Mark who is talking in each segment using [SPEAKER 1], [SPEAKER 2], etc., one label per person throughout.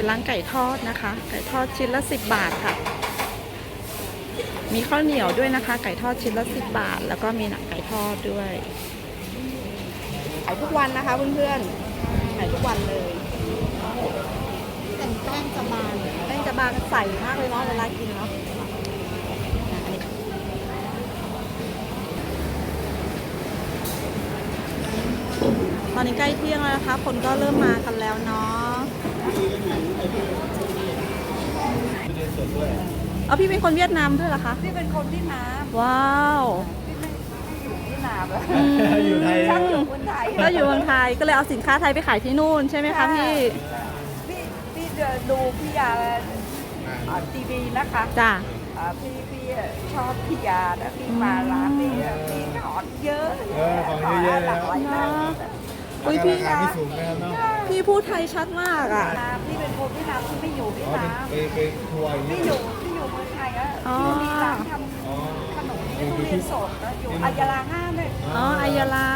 [SPEAKER 1] เป็นร้านไก่ทอดนะคะ ไก่ทอดชิ้นละสิบบาทค่ะ มีข้าวเหนียวด้วยนะคะ ไก่ทอดชิ้นละสิบบาท แล้วก็มีหนังไก่ทอดด้วยขายทุกวันนะคะเพื่อนๆขายทุกวันเลย
[SPEAKER 2] แต่แป้งจะบาง
[SPEAKER 1] แป้งจะบางใสมากเลยเนาะเวลากินเนาะอะอันนี้ตอนนี้ใกล้เที่ยงแล้วนะคะ คนก็เริ่มมากันแล้วเนาะ เอาพี่เป็นคนเวียดนามด้วยเหรอคะ
[SPEAKER 2] พี่เป็นคนที่น้
[SPEAKER 1] ว้าวำ
[SPEAKER 2] พี่ไม่พี่อยู่ที่น้ำอะ
[SPEAKER 1] อืม
[SPEAKER 3] อยู่ไทย
[SPEAKER 2] ช่างอยู่คนไทย
[SPEAKER 1] ก็อยู่เมืองไทยก็เลยเอาสินค้าไทยไปขายที่นู่นใช่ไหมคะพี่
[SPEAKER 2] พี่พี่จะดูพี่ยาอ่าทีวีนะคะ
[SPEAKER 1] จ้ะ
[SPEAKER 2] อ่าพี่พี่ชอบพี่ยานะพี่มาร้านนี้พี่ถอนเยอะ
[SPEAKER 3] เออของเยอะๆ
[SPEAKER 2] หลากหลายมาก
[SPEAKER 1] อุ้ยพี่
[SPEAKER 3] ราคาไม่สูงนะครับเนาะ
[SPEAKER 1] พี่พูดไทยชัดมากอะ
[SPEAKER 2] น้ำพี่เป็นคนที่น้ำพี่ไม่อยู่ที่
[SPEAKER 3] อ๋อ
[SPEAKER 2] น้
[SPEAKER 3] ไปไปทัวร์อย่างำนี้
[SPEAKER 2] พี่อยู่พี่อยู่เมืองไทยอะ
[SPEAKER 1] อ๋อ
[SPEAKER 2] พี่มีร้านท
[SPEAKER 3] อ๋อำ
[SPEAKER 2] ขนมทุเรียนสดนะอยู่อายาลาห้าเลย
[SPEAKER 1] อ๋ออายาลา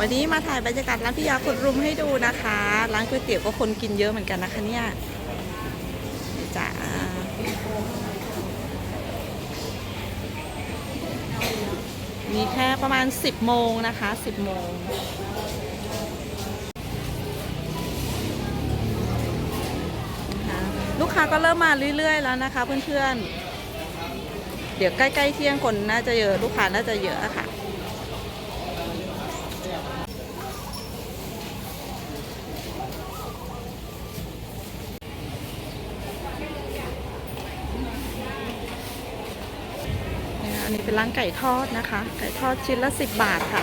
[SPEAKER 1] วันนี้มาถ่ายบรรยากาศร้านพี่ยาขุดรุมให้ดูนะคะ ร้านก๋วยเตี๋ยวก็คนกินเยอะเหมือนกันนะคะเนี่ยนี่จ้า มีแค่ประมาณ 10 โมงนะคะ 10 โมง ลูกค้าก็เริ่มมาเรื่อย ๆ แล้วนะคะเพื่อน ๆ เดี๋ยวใกล้ ๆ เที่ยงคนน่าจะเยอะ ลูกค้าน่าจะเยอะค่ะ เนี้เป็นร้านไก่ทอดนะคะ ไก่ทอดชิ้นละสิบบาทค่ะ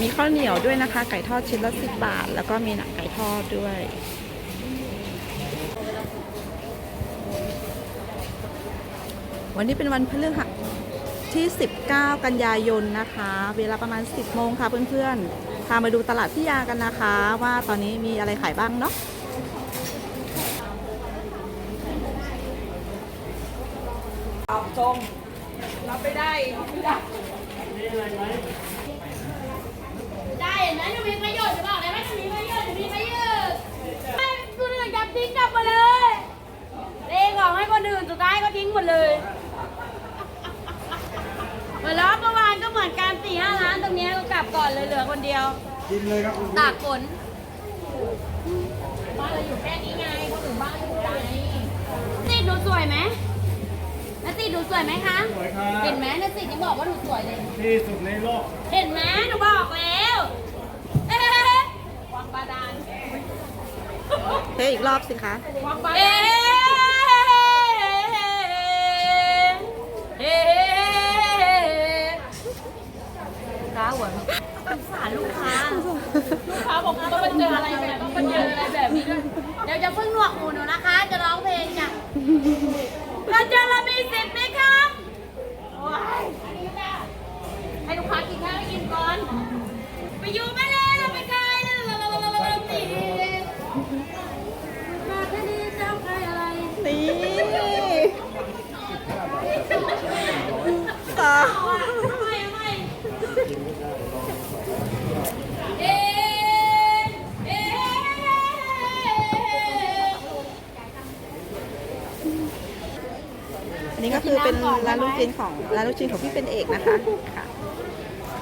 [SPEAKER 1] มีข้าวเหนียวด้วยนะคะ ไก่ทอดชิ้นละสิบบาท แล้วก็มีหนังไก่ทอดด้วยวันนี้เป็นวันพฤหัสที่ 19 กันยายนนะคะ เวลาประมาณ 10 โมงค่ะเพื่อนๆ พามาดูตลาดพี่ยากันนะคะ ว่าตอนนี้มีอะไรขายบ้างเนาะ
[SPEAKER 2] เอาชมรับไม่ได้ไม่ได้
[SPEAKER 4] ได้เห็นไหมหนูมีประโยชน์จะบอกเลยว่าหนูมีประโยชน์หนูมีประโยชน์ให้คนอื่นจับทิ้งกลับมาเลยเลงของให้คนอื่นสุดท้ายก็ทิ้งหมดเลยเหมือนแล้วเมื่อวานก็เหมือนกันสี่ห้าร้านตรงนี้ก็กลับก่อนเลยเหลือคนเดียว
[SPEAKER 3] กินเลยครับคุณ
[SPEAKER 4] ตากฝนบ้านเราอยู่แค่นี้ไงคนอื่นบ้านอยู่ไกลติดหนูสวยไหม นาติดหนูสวยไหมคะ
[SPEAKER 3] สวยครับ
[SPEAKER 4] เห็นไหมนาติดยังบอกว่าหนูสวยเลย
[SPEAKER 3] ที่สุดในโลก
[SPEAKER 4] เห็นไหมหนูบอกแล้วเอ๊ะวังบาดาล
[SPEAKER 1] เทอีกรอบสิคะ
[SPEAKER 4] วังบาดาลเอ๊ะเอ๊ะค้าหัวสงสารลูกค้า ลูกค้าบอกว่าต้องมาเจออะไรแบบต้องมาเจออะไรแบบนี้ด้วยเดี๋ยวจะเพิ่งหนวกหูหนูนะคะ จะร้องเพลงจ้ะ เราเจอเรามีสิทธิ์ไหมครับโอ้ยให้ลูกค้ากินข้าวให้กินก่อน
[SPEAKER 1] ชิ้นของร้านลูกชิ้นของพี่เป็นเอกนะคะค่ะ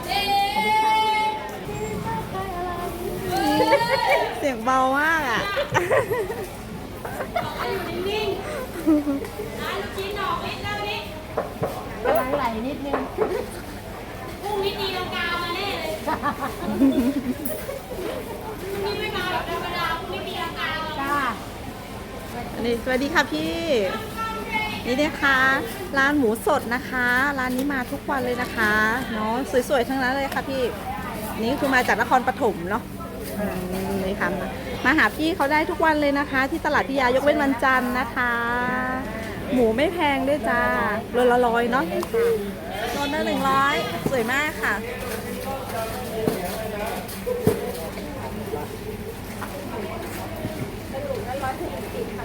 [SPEAKER 4] เอ๊ะ
[SPEAKER 1] เสียงเบามากอะ
[SPEAKER 4] อยู่นิ่งๆร้านลูกชิ้นออกนิดแล้วนิดอะไรไหลนิดนึงพรุ่งนี้ตีลังกามาแน่เลยพรุ่งนี้ไม่มาแบบธรรมดาพรุ่งนี้ตีลังกามาจ้า
[SPEAKER 1] อันนี้สวัสดีค่ะพี่ นี่นะคะร้านหมูสดนะคะ ร้านนี้มาทุกวันเลยนะคะเนาะสวยๆทั้งนั้นเลยค่ะพี่นี่คือมาจากนครปฐมเนาะนี่ค่ะมามาหาพี่เขาได้ทุกวันเลยนะคะ ที่ตลาดพิยายกเว้นวันจันทร์นะคะ หมูไม่แพงด้วยจ้าโลละร้อยเนาะโลละหนึ่งร้อยสวยมากค่ะ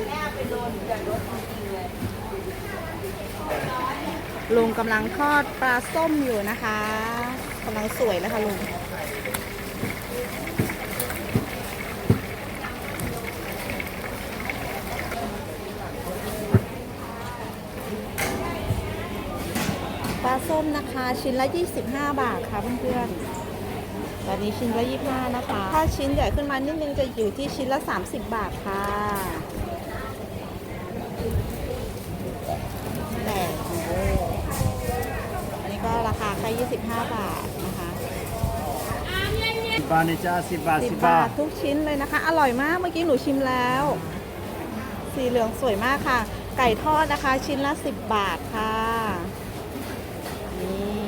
[SPEAKER 2] แม่ไปโดนอย่าโดนจริงๆเลุ
[SPEAKER 1] งกำลังทอดปลาส้มอยู่นะคะกำลังสวยเลยค่ะลุงปลาส้มนะคะ ชิ้นละ 25 บาทค่ะเพื่อนๆแบบนี้ชิ้นละ 25 นะคะ ถ้าชิ้นใหญ่ขึ้นมานิดนึงจะอยู่ที่ชิ้นละ 30 บาทค่ะแต่โอ้โหอันนี้ก็ ราคาแค่25 บาทนะคะ
[SPEAKER 3] สิบบาทนี่จ้าสิบบาท
[SPEAKER 1] สิ
[SPEAKER 3] สิ
[SPEAKER 1] บ
[SPEAKER 3] บบา
[SPEAKER 1] บา
[SPEAKER 3] ท
[SPEAKER 1] ททุกชิ้นเลยนะคะ อร่อยมากเมื่อกี้หนูชิมแล้ว สีเหลืองสวยมากค่ะ ไก่ทอดนะคะ ชิ้นละ 10 บาทค่ะนี่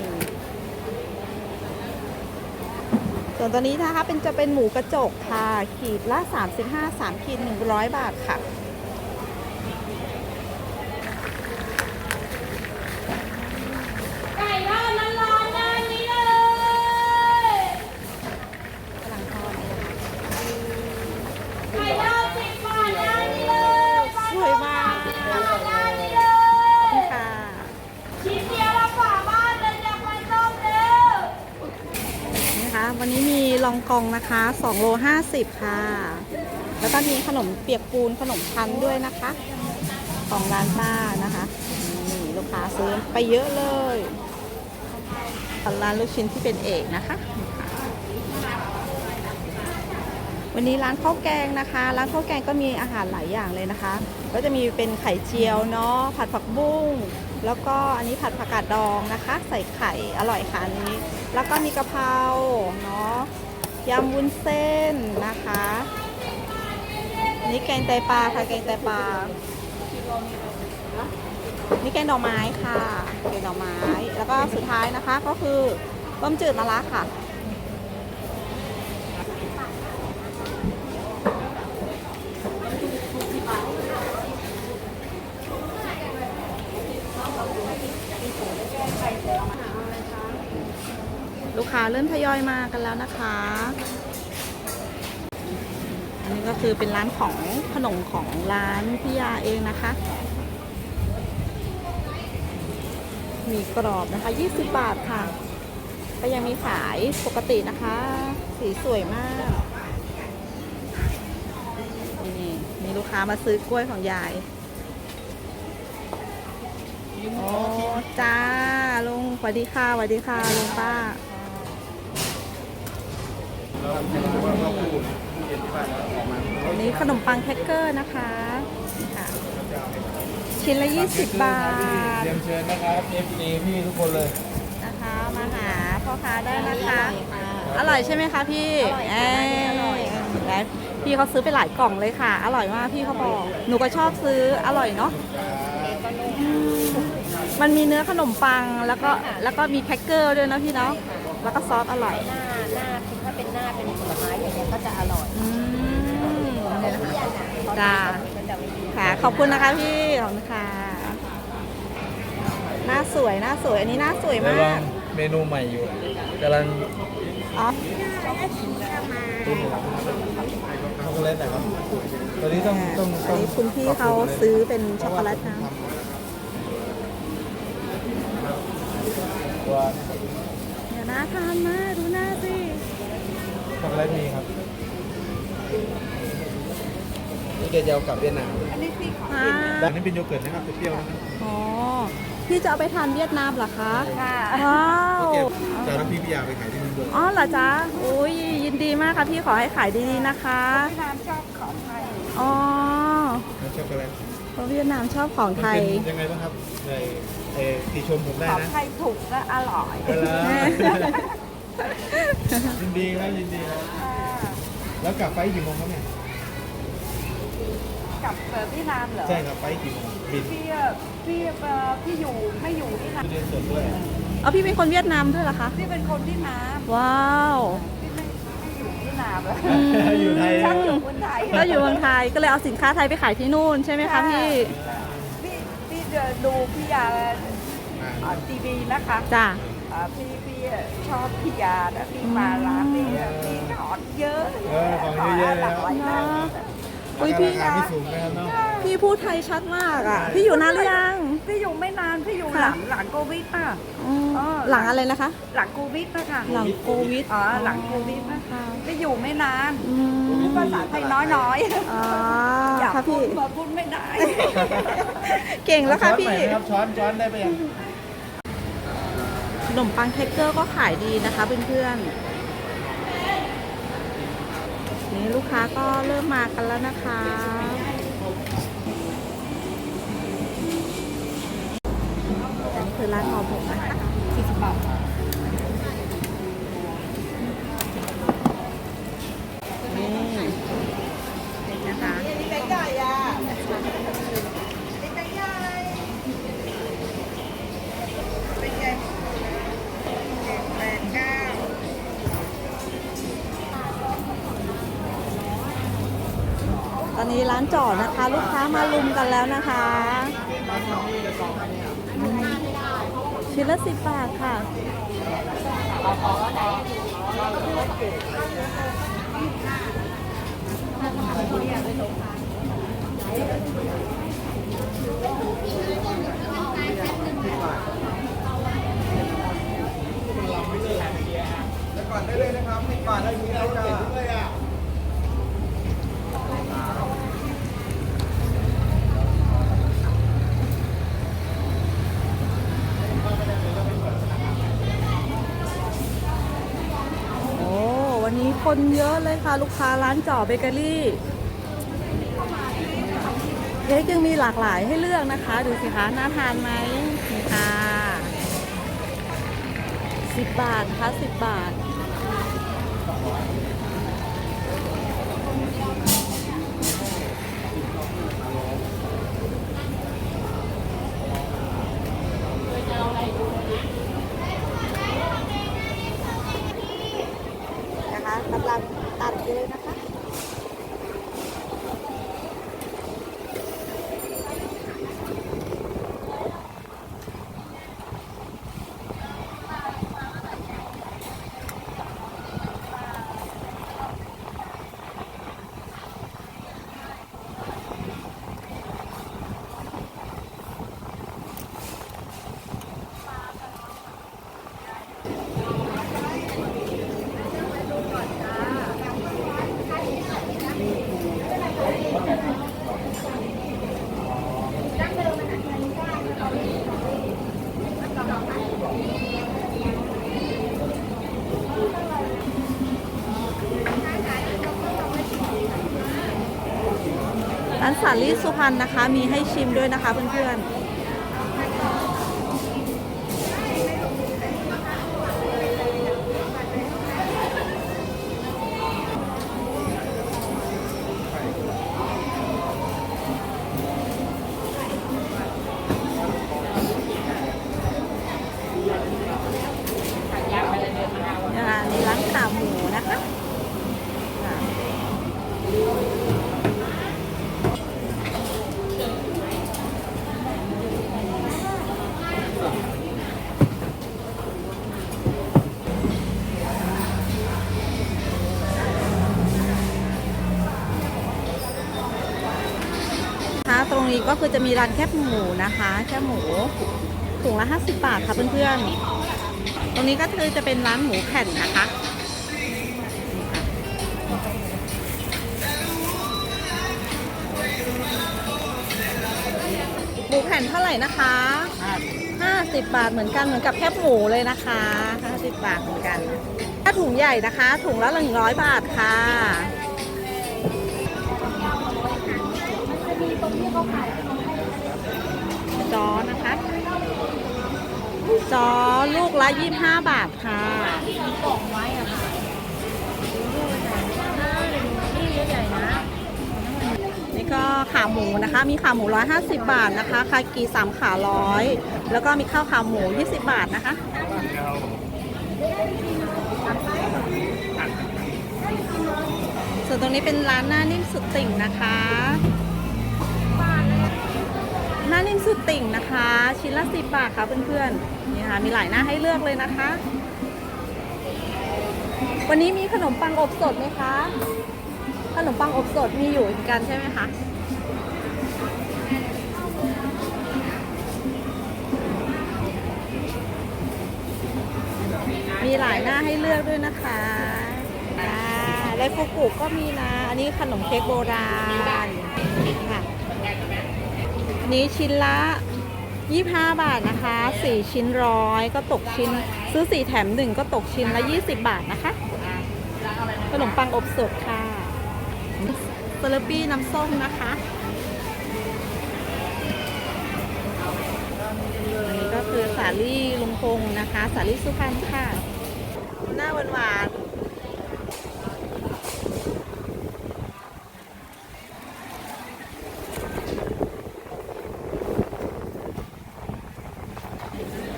[SPEAKER 1] ส่วนตัวนี้นะคะเป็นจะเป็นหมูกระจกค่ะ ขีดละ 35 3ขีด100 บาทค่ะ
[SPEAKER 4] ไก่ทอดร้อนๆด้านนี้เลย
[SPEAKER 1] กำลังทอดนี่นะคะ
[SPEAKER 4] ไก่ทอดสิบบาทด้านนี้เลย
[SPEAKER 1] สวยมาก
[SPEAKER 4] บาทด้านนี้เล
[SPEAKER 1] ขอบคุ
[SPEAKER 4] ย
[SPEAKER 1] ณค่ะ
[SPEAKER 4] ชิ้นเดียวละฝาบ้านเลยจากมันส้มเร็ว
[SPEAKER 1] นะคะวันนี้มีลอง กองนะคะ2โล50 ค่ะ แล้วก็มีขนมเปียกปูนขนมพันด้วยนะคะ ของร้านป้านะคะนี่ลูกค้าซื้อไปเยอะเลยร้านลูกชิ้นที่เป็นเอกนะคะ วันนี้ร้านข้าวแกงนะคะ ร้านข้าวแกงก็มีอาหารหลายอย่างเลยนะคะ ก็จะมีเป็นไข่เจียวเนาะผัดผักบุ้งแล้วก็อันนี้ผัดผักกาดดองนะคะ ใส่ไข่อร่อยค่ะอันนี้ แล้วก็มีกะเพราเนาะ ยำวุ้นเส้นนะคะนนี่แกงไตปลาค่ะแกงไตปลา นี่แกงดอกไม้ค่ะแกงดอกไม้ แล้วก็สุดท้ายนะคะก็คือต้มจืดมะระค่ะ เริ่มทยอยมากันแล้วนะคะ อันนี้ก็คือเป็นร้านของขนมของร้านพี่ยาเองนะคะ มีกรอบนะคะ 20 บาทค่ะ ก็ยังมีขายปกตินะคะ สีสวยมากนี่มีลูกค้ามาซื้อกล้วยของยายโอ้จ้าลุงสวัสดีค่ะสวัสดีค่ะลุงป้า อันนี้ขนมปังแครกเกอร์นะคะนี่ค่ะชิ้นละ 20 บาท
[SPEAKER 3] เรียนเชิญนะครับเอฟซีพี่ทุกคนเลย
[SPEAKER 1] นะคะมาหาพ่อค้าได้นะคะ อร่อยใช่ไหมคะพี่เอ้ยและพี่เขาซื้อไปหลายกล่องเลยค่ะ อร่อยมากพี่เขาบอก หนูก็ชอบซื้ออร่อยเนาะอืมมันมีเนื้อขนมปังแล้วก็แล้วก็มีแครกเกอร์ด้วยนะพี่เนาะแล้วก็ซอสอร่อย
[SPEAKER 2] หน้าหน้าถ้า เป็นหน้าเป็นผลไม้อย่างเงี้ยก็จะอร่อย
[SPEAKER 1] อืมเนี่ยนะคะจ้า
[SPEAKER 2] มันจะไม่ดี
[SPEAKER 1] ค่ะ ขอบคุณนะคะพี่ ขอบคุณค่ะ หน้าสวย หน้าสวย อันนี้หน้าสวย
[SPEAKER 3] กำลั
[SPEAKER 1] มาก
[SPEAKER 3] งเมนูใหม่อยู่กำลัง
[SPEAKER 1] อ๋อ
[SPEAKER 3] ตุ้มช็อกโกแลตนะครับตอนนี้ต้องต้อง
[SPEAKER 1] อั
[SPEAKER 3] ต้
[SPEAKER 1] น
[SPEAKER 3] อง
[SPEAKER 1] นี้คุณพี่เขาซื้อเป็นช็อกโกแลตนะ
[SPEAKER 3] ตัว
[SPEAKER 1] เดี๋ยวน่าทานมากดูหน้าสิ
[SPEAKER 3] ช็อกโกแลตมีครับ นี่แกจะเอากลับเวียดนาม
[SPEAKER 1] อ่า
[SPEAKER 3] แต่นี่เป็นโยเกิร์ตนะครับเปรี้ยวนะครับ
[SPEAKER 1] อ๋อพี่จะเอาไปทานเวียดนามเหรอคะ
[SPEAKER 2] ค่ะ
[SPEAKER 1] ว้าว
[SPEAKER 3] แกจะเอาน้ำพริกพิยาไปขายที่นู่นด้วย
[SPEAKER 1] อ๋อเหรอจ๊ะอุ้ยยินดีมากค่ะพี่ขอให้ขายดีๆนะคะ
[SPEAKER 2] พี่น้ำชอบของไทย
[SPEAKER 1] อ๋อ
[SPEAKER 3] น้ำช็อกโกแลต
[SPEAKER 1] เพราะเวียดนามชอบของ
[SPEAKER 3] มัน
[SPEAKER 1] ไทย
[SPEAKER 3] เป็นยังไงบ้างครับในเออติชมผมได้
[SPEAKER 2] ของ
[SPEAKER 3] นะ
[SPEAKER 2] ไทยถูกและอร่อย
[SPEAKER 3] เวลา ยินดีครับยินดีครับ
[SPEAKER 2] ค่ะ
[SPEAKER 3] แล้วกลับไปกี่โมงครับเนี่ย
[SPEAKER 2] กับเอ่อพี่น้ำเหรอ
[SPEAKER 3] ใช่ครับไปกี่โมงบิน
[SPEAKER 2] พี่เอ่อพี่เอ่อพี่อยู่ไม่อยู่ที่น้
[SPEAKER 3] เรียนสดด้วย
[SPEAKER 1] เอาพี่เป็นคนเวียดนามด้วยเหรอคะำ
[SPEAKER 2] พี่เป็นคนที่น้
[SPEAKER 1] ว้าวำ
[SPEAKER 2] พี่ไม่พี่อยู่ที่น้ำเหรอ
[SPEAKER 3] อยู่ไทย
[SPEAKER 2] ฉันอยู่คนไทย
[SPEAKER 1] ก็อยู่เมืองไทยก็เลยเอาสินค้าไทยไปขายที่นู่นใช่ไหมคะพี่
[SPEAKER 2] พี่พี่จะดูพี่ยาอ่าทีวีนะคะ
[SPEAKER 1] จ้า
[SPEAKER 2] อ่าพี่พี่ชอบพี่ยานะพี่มาร้านนี้พี่ถอนเยอะ
[SPEAKER 3] เออของเยอะๆแล้ว
[SPEAKER 2] ร่อยมาก
[SPEAKER 1] อุ๊ยพี่
[SPEAKER 3] ราคาไม่สูงนะครับเนาะ
[SPEAKER 1] พี่พูดไทยชัดมากอะ พี่อยู่นานหรือยัง
[SPEAKER 2] พี่อยู่ไม่นานพี่อยู่
[SPEAKER 1] ค่ะ
[SPEAKER 2] หลังหลังโควิดอะ
[SPEAKER 1] อืม
[SPEAKER 2] อ๋อ
[SPEAKER 1] หลังอะไรนะคะ
[SPEAKER 2] หลังโควิดนะคะ
[SPEAKER 1] หลังโควิด
[SPEAKER 2] อ๋อหลังโควิดนะคะพี่อยู่ไม่นาน
[SPEAKER 1] อืม
[SPEAKER 2] ภาษาไทยน้อย
[SPEAKER 1] อ่า
[SPEAKER 2] ๆอยาก
[SPEAKER 1] ค่ะ
[SPEAKER 2] พู
[SPEAKER 1] พี่
[SPEAKER 2] ดมาพูดไม่ได้
[SPEAKER 1] เก่งแล้วค่ะ
[SPEAKER 3] ช้อน
[SPEAKER 1] พี่
[SPEAKER 3] ใหม่ไหมครับช้อนช้อนได้ไปยัง
[SPEAKER 1] ข นมปังเทคเกอร์ก็ขายดีนะคะเพื่อนๆนี่ลูกค้าก็เริ่มมากันแล้วนะคะนี่คือร้านหอมผมนะคะ40บาทนี่นะคะตอนนี้ร้านจอดนะคะ ลูกค้ามาลุมกันแล้วนะคะชิ้นละสิบบาทค่ะ
[SPEAKER 3] ก่อนได้เลยนะครับก่อนได้มีอะไรจ้า
[SPEAKER 1] โอ้ วันนี้ คนเยอะเลยค่ะ ลูกค้าร้านจ่อเบเกอรี่เค้กยังมีหลากหลายให้เลือกนะคะ ดูสิคะน่าทานไหมนี่ค่ะสิบบาทนะคะสิบบาท นะคะกำลังตัดอยู่เลยนะคะ ร้าน สาลี่สุพรรณนะคะ มีให้ชิมด้วยนะคะเพื่อนๆ คือจะมีร้านแคบหมูนะคะ แคบหมูถุงละ 50 บาทค่ะเพื่อนๆ ตรงนี้ก็คือจะเป็นร้านหมูแผ่นนะคะหมูแผ่นเท่าไหร่นะคะ 50 บาทเหมือนกันเหมือนกับแคบหมูเลยนะคะ 50 บาทเหมือนกัน ถ้าถุงใหญ่นะคะ ถุงละ100 บาทค่ะ ลูกละ25บาทค่ะ
[SPEAKER 4] กล่องไว้อะค่ะนี่
[SPEAKER 1] ก็ขาหมูนะคะ มีขาหมู 150 บาทนะคะ คากี3ขาร้อยแล้วก็มีข้าวขาหมู 20 บาทนะคะส่วนตรงนี้เป็นร้านหน้านิ่มสุดติ่งนะคะหน้านิ่มสุดติ่งนะคะ ชิ้นละ 10 บาทค่ะเพื่อนๆ คะมีหลายหน้าให้เลือกเลยนะคะ วันนี้มีขนมปังอบสดไหมคะ ขนมปังอบสดมีอยู่เหมือนกันใช่ไหมคะมีหลายหน้าให้เลือกด้วยนะคะอ่าไดฟูกุก็มีนะ อันนี้ขนมเค้กโบราณค่ะอันนี้ชิ้นละ 25 บาทนะคะ 4 ชิ้นร้อยก็ตกชิ้น ซื้อ 4 แถม 1 ก็ตกชิ้นละ 20 บาทนะคะ ขนมปังอบสดค่ะสเลอปี้น้ำส้มนะคะนนี้ก็คือสาลี่ลุงพงนะคะ สาลี่สุพรรณค่ะ หน้าหวานหวานๆ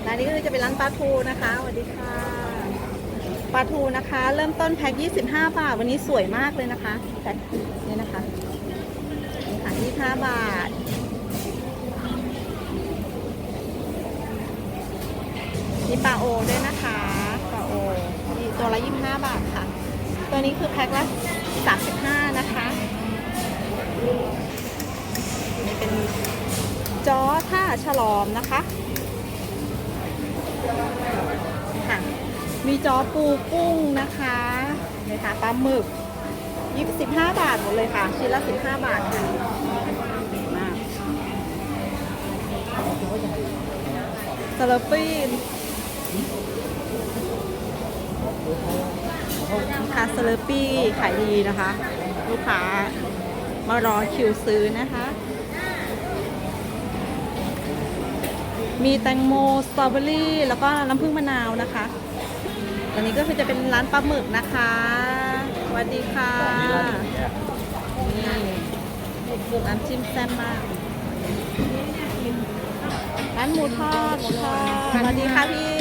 [SPEAKER 1] ร้านนี้ก็คือจะเป็นร้า นปลาทูนะคะสวัสดีค่ะปลาทูนะคะ เริ่มต้นแพ็ค25 บาท วันนี้สวยมากเลยนะคะแพ็คนี่นะคะนี่ค่ะ25 บาทมีปลาโอด้วยนะคะปลาโอมีตัวละ 25 บาทค่ะ ตัวนี้คือแพ็คละ 35 นะคะนี่เป็นจอท่าฉลอมนะคะ ค่ะ มีจอปูกุ้งนะคะนี่ค่ะปลาหมึกยี่สิบห้าบาทหมดเลยค่ะ ชิ้นละสิบห้าบาทค่ะมากสลัดปี้ค่ะสลัดปี้ขายดีนะคะ ลูกค้ามารอคิวซื้อนะคะ มีแตงโมสตรอเบอรี่แล้วก็น้ำผึ้งมะนาวนะคะอันนี้ก็คือจะเป็นร้านปลาหมึกนะคะสวัสดีค่ะนี่น้ำจิ้มแซ่บมากร้านหมูทอดหมูทอดสวัสดีค่ะพี่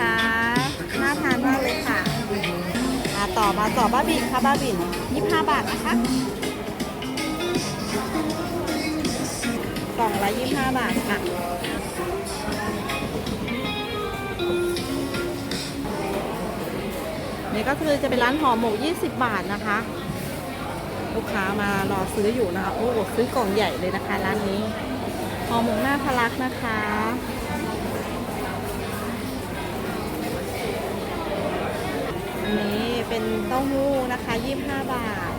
[SPEAKER 1] ค่ะน่าทานมากเลยค่ะมาต่อมาต่อบ้าบินค่ะบ้าบิน25บาทนะคะกล่องละ25บาทค่ะ นี่ก็คือจะเป็นร้านห่อหมก 20 บาทนะคะ ลูกค้ามารอซื้ออยู่นะคะโอ้โหซื้อกล่องใหญ่เลยนะคะ ร้านนี้ห่อหมกหน้าทะลักนะคะอันนี้เป็นเต้าหู้นะคะ 25 บาท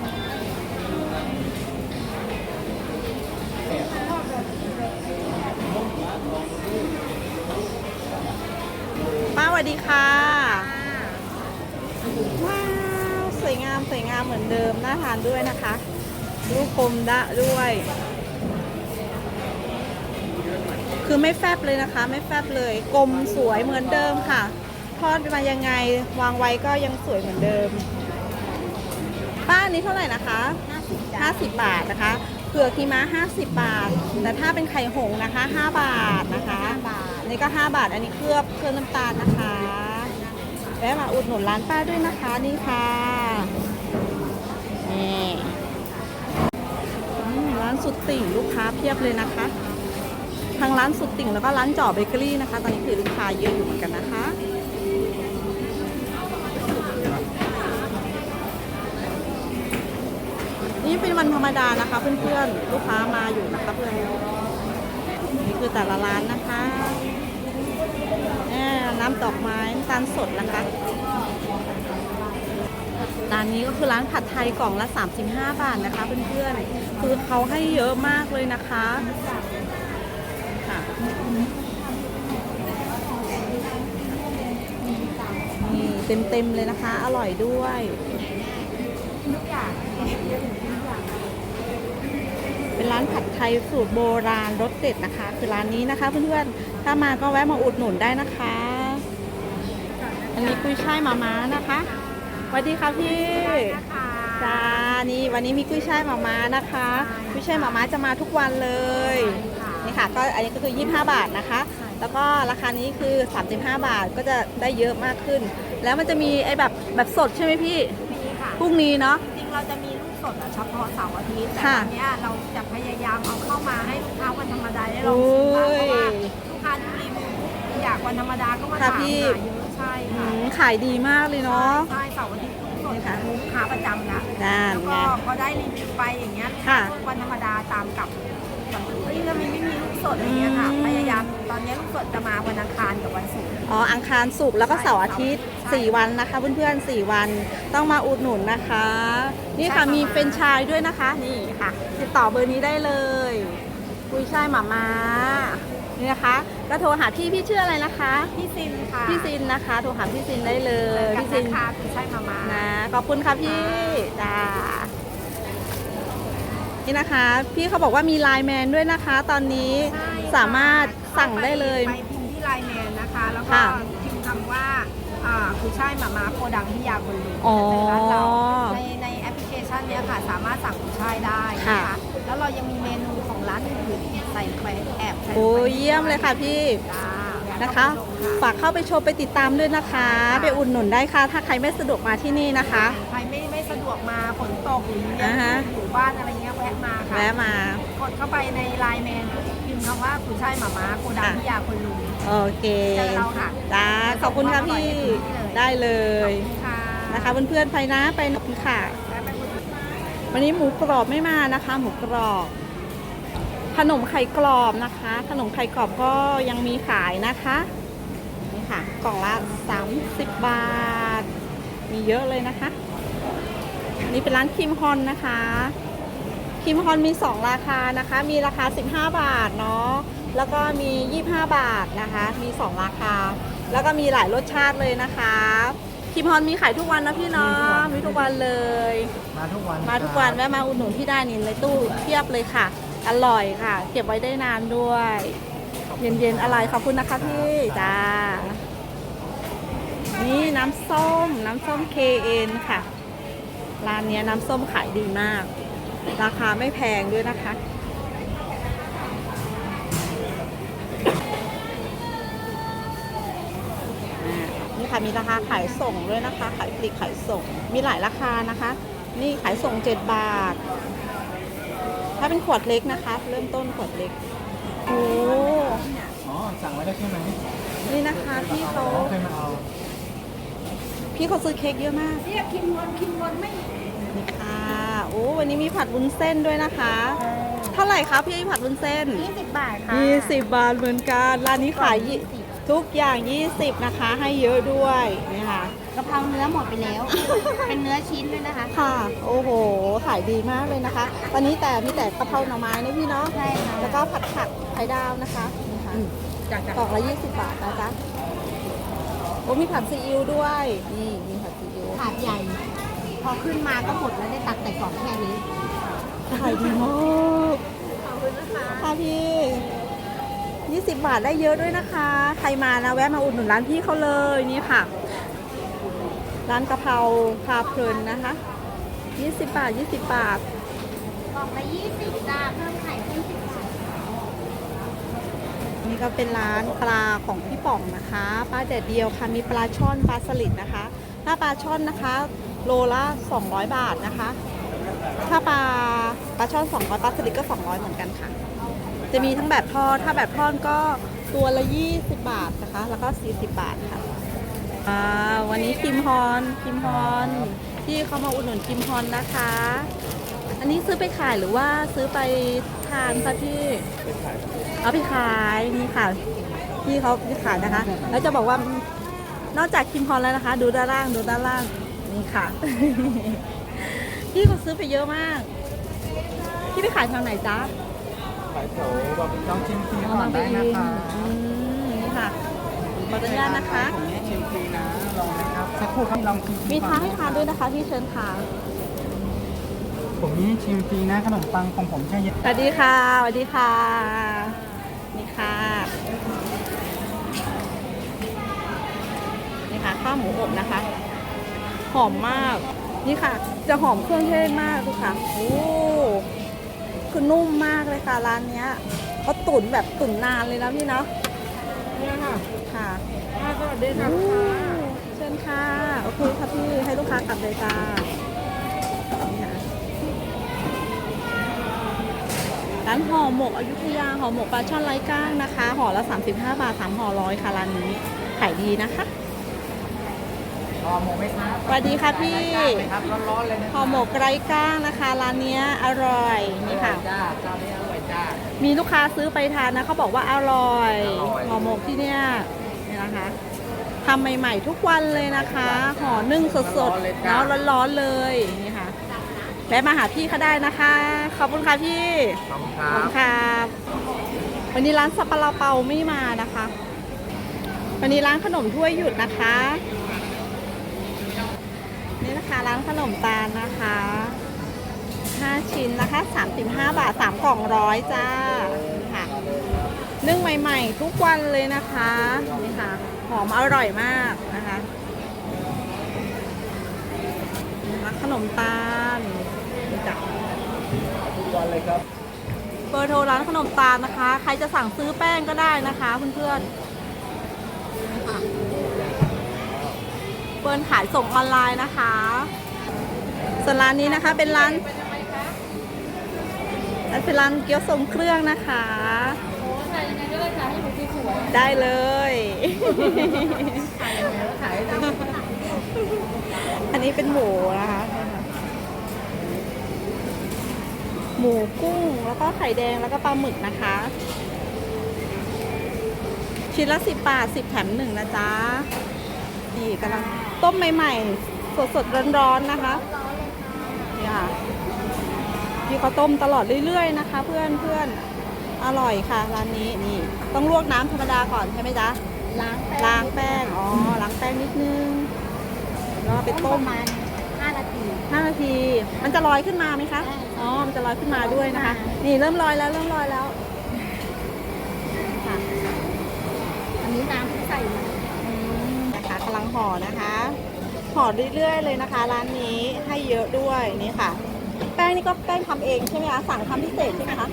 [SPEAKER 1] ป้าสวัสดีค่ะ ว้าว สวยงามสวยงามเหมือนเดิมน่าทานด้วยนะคะลูกคมดะด้วย คือไม่แฟบเลยนะคะ ไม่แฟบเลยกลมสวยเหมือนเดิมค่ะ ทอดมายังไงวางไว้ก็ยังสวยเหมือนเดิม ป้าอันนี้เท่าไหร่นะคะ50บาทนะคะเผือกขีม้า50 บาท แต่ถ้าเป็นไข่หงส์นะคะ 5 บาทนะคะอันนี้ก็ 5 บาท อันนี้เคลือบเคลือบน้ำตาลนะคะ แวะมาอุดหนุนร้านป้าด้วยนะคะนี่ค่ะ นี่ร้านสุดติ่งลูกค้าเพียบเลยนะคะ ทางร้านสุดติ่งแล้วก็ร้านจ่อเบเกอรี่นะคะ ตอนนี้คือลูกค้าเยอะอยู่เหมือนกันนะคะนี่เป็นวันธรรมดานะคะเพื่อนๆลูกค้ามาอยู่นะคะเพื่อนนี่คือแต่ละร้านนะคะน่น้ำดอกไม้น้ำตาลสดนะคะ ร้านนี้ก็คือร้านผัดไทยกล่องละ 35 บาทนะคะเพื่อนๆ คือเขาให้เยอะมากเลยนะคะค่ะนี่เต็มๆเลยนะคะ อร่อยด้วยเป็นร้านผัดไทยสูตรโบราณรสเด็ดนะคะ คือร้านนี้นะคะเพื่อนๆ ถ้ามาก็แวะมาอุดหนุนได้นะคะ อันนี้กุ้ยช่ายมาม้านะคะ สวัสดีค่ะพี่จ้านี่วันนี้มีกุ้ยช่ายมาม้านะคะกุ้ยช่ายมาม้าจะมาทุกวันเลยนี่ค่ะก็อันนี้ก็คือ 25 บาทนะคะ แล้วก็ราคานี้คือ 35 บาทก็จะได้เยอะมากขึ้น แล้วมันจะมีไอ้แบบแบบสดใช่ไหมพี่
[SPEAKER 2] มีค่ะ
[SPEAKER 1] พรุ่งนี้เนาะ
[SPEAKER 2] จริงเราจะมีลูกสดอะเฉพาะเสาร์อาทิตย์แต่
[SPEAKER 1] ค่ะ
[SPEAKER 2] วันเนี้ยเราจะพยายามเอาเข้ามาให้ลูกค้าวันธรรมดาได้ลองชิมบ้างเพราะว่าลูกค้าที่รีวิวอยากวันธรรมดาก็มา
[SPEAKER 1] ค่ะ
[SPEAKER 2] ถาม
[SPEAKER 1] พี่
[SPEAKER 2] หาเยอะใช่
[SPEAKER 1] อื
[SPEAKER 2] ค่ะ
[SPEAKER 1] มขายดีมากเลยเนาะ
[SPEAKER 2] ใช่เสาร์อาทิตย์ลูกสด
[SPEAKER 1] นี่ค่ะ
[SPEAKER 2] ลูกค้าประจำละ
[SPEAKER 1] นั่น
[SPEAKER 2] แล้ว
[SPEAKER 1] ไง
[SPEAKER 2] ก็พอได้รีวิวไปอย่างเงี้ย
[SPEAKER 1] ค่ะ
[SPEAKER 2] วันธรรมดาตามกลับวันอื่นเฮ้ยทำไมไม่มีลูกสดอะไรเงี้ยค่ะ
[SPEAKER 1] อืม
[SPEAKER 2] พยายามตอนนี้ลูกสดจะมาวันอังคารกับวันศุกร์
[SPEAKER 1] อ๋ออังคารศุกร์แล้วก็เสาร์อาทิตย์
[SPEAKER 2] ใช่
[SPEAKER 1] 4 วันนะคะ เพื่อนๆ4วันต้องมาอุดหนุนนะคะ นี่ค่ะ
[SPEAKER 2] ใช่ค่ะ
[SPEAKER 1] มีเป็นไชายด้วยนะคะ นี่ค่ะ ติดต่อเบอร์นี้ได้เลยกุยช่ายหมามา นี่นะคะ ก็โทรหาพี่พี่ชื่ออะไรนะคะ
[SPEAKER 2] พี่ซินค่ะ
[SPEAKER 1] พี่ซินนะคะ โทรหาพี่ซินได้เลย
[SPEAKER 2] พี่
[SPEAKER 1] พี่
[SPEAKER 2] ซิ
[SPEAKER 1] ซิ
[SPEAKER 2] น
[SPEAKER 1] น
[SPEAKER 2] ค่ะคือใช่มามา
[SPEAKER 1] นะขอบคุณค่ะพี่จ้านี่นะคะ พี่เขาบอกว่ามีไลน์แมนด้วยนะคะ ตอนนี้
[SPEAKER 2] ใช่ค่ะ
[SPEAKER 1] สามารถสั่งได้เลย
[SPEAKER 2] ไปพิมพ์ที่ไลน์แมนนะคะ แล้วก็
[SPEAKER 1] ค่ะ
[SPEAKER 2] พิมพ์คำว่าอ่าคือใช่มามาโกดังที่ยาคนลุง
[SPEAKER 1] อ๋อ
[SPEAKER 2] ในร้านเราในในแอปพลิเคชันเนี้ยค่ะ สามารถสั่งกุยช่ายได้นะ
[SPEAKER 1] ค่ะ
[SPEAKER 2] คะแล้วเรายังมีเมนูของร้านอื่นๆ ใส่ไปแอบใส่ลง
[SPEAKER 1] โอ้
[SPEAKER 2] ไป
[SPEAKER 1] ยเยี่ยมเลยค่ะพี่
[SPEAKER 2] จ้า
[SPEAKER 1] นะคะ ฝากเข้าไปชมไปติดตามด้วยนะคะ ไปอุดหนุนได้ค่ะ ถ้าใครไม่สะดวกมาที่นี่นะคะ
[SPEAKER 2] ใครไม่ไม่สะดวกมาฝนตกหรือยัง
[SPEAKER 1] อ่าฮะ
[SPEAKER 2] อยู่บ้านอะไรเงี้ยแวะมาค่ะ
[SPEAKER 1] แวะมา
[SPEAKER 2] กดเข้าไปในไลน์แมนพิมพ์คำว่ากุยช่ายมามาโกดังที่ยาคนลุง
[SPEAKER 1] โอเค
[SPEAKER 2] เจอเราค่ะ
[SPEAKER 1] จ้าขอบคุณค่ะพี่ ได้เลย
[SPEAKER 2] ค่ะ
[SPEAKER 1] นะคะเพื่อนๆไปนะไปนะพี่ค่ะ
[SPEAKER 2] แวะไปอุดหนุน
[SPEAKER 1] วันนี้หมูกรอบไม่มานะคะ หมูกรอบ ขนมไข่กรอบนะคะ ขนมไข่กรอบก็ยังมีขายนะคะนี่ค่ะกล่องละ 30 บาท มีเยอะเลยนะคะอันนี้เป็นร้านคิมฮอนนะคะคิมฮอนมี 2 ราคานะคะ มีราคา 15 บาทเนาะแล้วก็มี 25 บาทนะคะ มี 2 ราคา แล้วก็มีหลายรสชาติเลยนะคะคิมฮอนมีขายทุกวันนะพี่เนาะมีทุกวันเลย
[SPEAKER 3] มาทุกวัน
[SPEAKER 1] มาทุกวันแวะมาอุดหนุนที่ได้นี่ในตู้เทียบเลยค่ะ อร่อยค่ะ เก็บไว้ได้นานด้วย เย็นๆอร่อยขอบคุณนะคะพี่จ้า นี่น้ำส้มน้ำส้ม KN ค่ะ ร้านนี้น้ำส้มขายดีมาก ราคาไม่แพงด้วยนะคะนี่ค่ะมีราคาขายส่งด้วยนะคะ ขายปลีกขายส่ง มีหลายราคานะคะ นี่ขายส่ง 7 บาท ถ้าเป็นขวดเล็กนะคะ เริ่มต้นขวดเล็กโอ้
[SPEAKER 3] อ๋อ สั่งไว้แล้วใช่ไหม
[SPEAKER 1] นี่นะคะพี่เขา
[SPEAKER 3] อ๋อเคยมาเอา
[SPEAKER 1] พี่เขาซื้อเค้กเยอะมาก
[SPEAKER 2] เรียกคิมวอนคิมวอนไม่
[SPEAKER 1] นี่ค่ะโอ้วันนี้มีผัดวุ้นเส้นด้วยนะคะ เท่าไหร่คะพี่ผัดวุ้นเส้น
[SPEAKER 2] 20 บาทค่ะ
[SPEAKER 1] 20 บาทเหมือนกัน ร้านนี้ขายยี่ ทุกอย่าง 20 นะคะ ให้เยอะด้วยนี่ค่ะ
[SPEAKER 2] กะเพราเนื้อหมดไปแล้ว เป็นเนื้อชิ้นด้วยนะคะ
[SPEAKER 1] ค่ะ โอ้โห ขายดีมากเลยนะคะ ตอนนี้แต่มีแต่กะเพราหน่อไม้นะพี่เนาะ
[SPEAKER 2] ใช่ค่ะ
[SPEAKER 1] แล้วก็ผัดผักไข่ดาวนะคะนี่ค่ะ
[SPEAKER 2] จากจาก
[SPEAKER 1] กล่องละ 20 บาทนะจ๊ะโอ้มีผัดซีอิ๊วด้วย นี่มีผัดซีอิ๊ว
[SPEAKER 2] ถาดใหญ่ พอขึ้นมาก็หมดแล้วได้ตักแต่กล่องแค่นี้
[SPEAKER 1] ขายดีมาก
[SPEAKER 2] ขอบคุณนะคะ
[SPEAKER 1] ค่ะพี่ 20 บาทได้เยอะด้วยนะคะ ใครมานะแวะมาอุดหนุนร้านพี่เขาเลยนี่ค่ะ ร้านกะเพราพาเพลินนะคะ 20 บาท 20 บาท
[SPEAKER 2] กล่องละ20จ้าเพิ่มไข่เพิ่ม10บาท
[SPEAKER 1] นี่ก็เป็นร้านปลาของพี่ป๋องนะคะ ปลาแดดเดียวค่ะ มีปลาช่อนปลาสลิดนะคะ ถ้าปลาช่อนนะคะ โลละ 200 บาทนะคะ ถ้าปลาปลาช่อน200ปลาสลิดก็ 200 เหมือนกันค่ะ จะมีทั้งแบบทอด ถ้าแบบทอดก็ตัวละ 20 บาทนะคะ แล้วก็ 40 บาทค่ะอ่าวันนี้คิมฮอนคิมฮอนที่เขามาอุดหนุนคิมฮอนนะคะ อันนี้ซื้อไปขายหรือว่าซื้อไปทานคะพี่เอาไปขายนี่ค่ะพี่เขาไปขายนะคะ แล้วจะบอกว่านอกจากคิมพรแล้วนะคะ ดูด้านล่างดูด้านล่างนี่ค่ะพี่เขาซื้อไปเยอะมากพี่ไปขายทางไหนจ๊ะา
[SPEAKER 3] ยโถบะหมี่ลองชิมฟรี
[SPEAKER 1] เอา
[SPEAKER 3] ก่อ
[SPEAKER 1] มานไป
[SPEAKER 3] ได้
[SPEAKER 1] เอ
[SPEAKER 3] นะ
[SPEAKER 1] ง
[SPEAKER 3] คะ
[SPEAKER 1] อืมนี่ค่ะ ขออนุญาตนะคะ
[SPEAKER 3] ผมนี้ชิมฟรีนะลองไหมครับสักครู่ครับลองชิมฟรี
[SPEAKER 1] มี
[SPEAKER 3] ก่อ
[SPEAKER 1] ทานให้ทานด้วยนะคะพี่เชิญค่ะ
[SPEAKER 3] ผมนี้ชิมฟรีนะขนมปังของผมแช่เย็น
[SPEAKER 1] สวัสดีค่ะสวัสดีค่ะนี่ค่ะ นี่ค่ะข้าวหมูอบนะคะ หอมมาก นี่ค่ะ จะหอมเครื่องเทศมากทุกค่ะโอ้ คือนุ่มมากเลยค่ะร้านเนี้ยเขาตุ๋นแบบตุ๋นนานเลยนะพี่เนาะ
[SPEAKER 3] เนี่ยค่ะ
[SPEAKER 1] ค่ะ
[SPEAKER 3] สวัสดีค่ะ
[SPEAKER 1] โอ้เชิญค่ะโอเคค่ะพี่ให้ลูกค้ากลับเลยจ้านี่ค่ะร้านห่อหมกอยุธยาห่อหมกปลาช่อนไร้ก้างนะคะห่อละ 35 บาท3ห่อร้อยค่ะร้านนี้ขายดีนะคะ
[SPEAKER 3] ออหมูไหมครับ
[SPEAKER 1] สวัสดีค่ะพี่
[SPEAKER 3] ครับร้อนๆเลยนะ
[SPEAKER 1] ห่อหมกไร้ก้างนะคะ ร้านเนี้ยอร่อยนี่ค่ะ
[SPEAKER 3] จ้าเจ้านี้อร่อยจ้า
[SPEAKER 1] มีลูกค้าซื้อไปทานนะเขาบอกว่าอร่อย
[SPEAKER 3] อร่อย
[SPEAKER 1] ห่อหมกที่เนี่ยนี่นะคะทำใหม่ๆทุกวันเลยนะคะ ห่อนึ่งสดๆเนาะร้อนๆเลยนี่ค่ะแวะมาหาพี่เขาได้นะคะ ขอบคุณค่ะพี่
[SPEAKER 3] ขอบคุณค
[SPEAKER 1] ข
[SPEAKER 3] รั
[SPEAKER 1] อบบคุณครับวันนี้ร้านสับปะรดเปาไม่มานะคะ วันนี้ร้านขนมถ้วยหยุดนะคะ นี่นะคะร้านขนมตาลนะคะ 5 ชิ้นนะคะ 35 บาท 3 กล่องร้อยจ้าค่ะนึ่งใหม่ๆ ทุกวันเลยนะคะนี่ค่ะหอมอร่อยมากนะคะร้านขนมตาลนี่จ้ะ
[SPEAKER 3] ทุกวันเลยครับ
[SPEAKER 1] เบอร์โทรร้านขนมตาลนะคะ ใครจะสั่งซื้อแป้งก็ได้นะคะเพื่อนๆนี่ค่ะเปิดขายส่งออนไลน์นะคะส่วนร้านนี้นะคะเป็นร้านเป็นร้านเกี๊ยวทรงเครื่องนะคะ
[SPEAKER 4] โอ้ถ่ายยังไงก็ได้ถ่ายให้หนูสวย
[SPEAKER 1] ได้เลย
[SPEAKER 4] ๆถ่ายให้ดู
[SPEAKER 1] อันนี้เป็นหมูนะคะ หมูกุ้งแล้วก็ไข่แดงแล้วก็ปลาหมึกนะคะ ชิ้นละสิบบาทสิบแถมหนึ่งนะจ๊ะนี่กำลัง ต้มใหม่ๆ สดๆ ร้อนๆนะคะนี่ค่ะพี่เขาต้มตลอดเรื่อยๆ นะคะ เพื่อนเพื่อนๆอร่อยค่ะร้านนี้นี่ ต้องลวกน้ำธรรมดาก่อนใช่ไหมจ๊ะ
[SPEAKER 2] ล้างแป้ง
[SPEAKER 1] ล้างแป้งอ๋อล้างแป้งนิดนึงแล้วก็ไป
[SPEAKER 2] ต้
[SPEAKER 1] ต้
[SPEAKER 2] ม
[SPEAKER 1] ม
[SPEAKER 2] ประมาณ5นาที
[SPEAKER 1] 5นาที มันจะลอยขึ้นมาไหมคะ
[SPEAKER 2] ใช่
[SPEAKER 1] อ๋อมันจะลอยขึ้นมาด้วยนะคะ
[SPEAKER 2] ค่ะ
[SPEAKER 1] นี่เริ่มลอยแล้วเริ่มลอยแล้วค่ะ
[SPEAKER 2] อันนี้น้ำที่ใส่
[SPEAKER 1] ห่อนะคะห่อเรื่อยๆเลยนะคะ ร้านนี้ให้เยอะด้วยนี่ค่ะ แป้งนี่ก็แป้งทำเองใช่ไหมคะสั่งทำพิเศษใช่ไหมคะ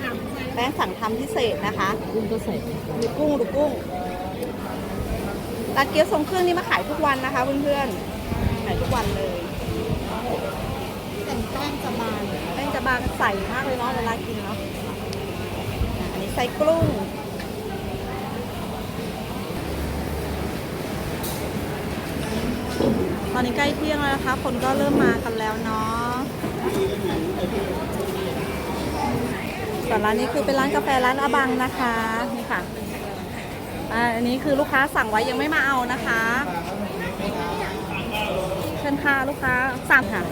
[SPEAKER 1] แป้งสั่งทำพิเศษนะคะ
[SPEAKER 4] กุ้งก็ใส่
[SPEAKER 1] ดูกุ้งดูกุ้งร้านเกี๊ยวทรงเครื่องนี่มาขายทุกวันนะคะเพื่อนๆขายทุกวันเลย
[SPEAKER 2] แต่แป้งจะบาง
[SPEAKER 1] แป้งจะบางใสมากเลยเนาะเวลากินเนาะอันนี้ใส่กลุ้ง ตอนนี้ใกล้เที่ยงแล้วนะคะ คนก็เริ่มมากันแล้วเนาะส่วนร้านนี้คือเป็นร้านกาแฟร้านอบังนะคะนี่ค่ะอ่าอันนี้คือลูกค้าสั่งไว้ยังไม่มาเอานะคะเชิญค่ะลูกค้าสั่งค่ะ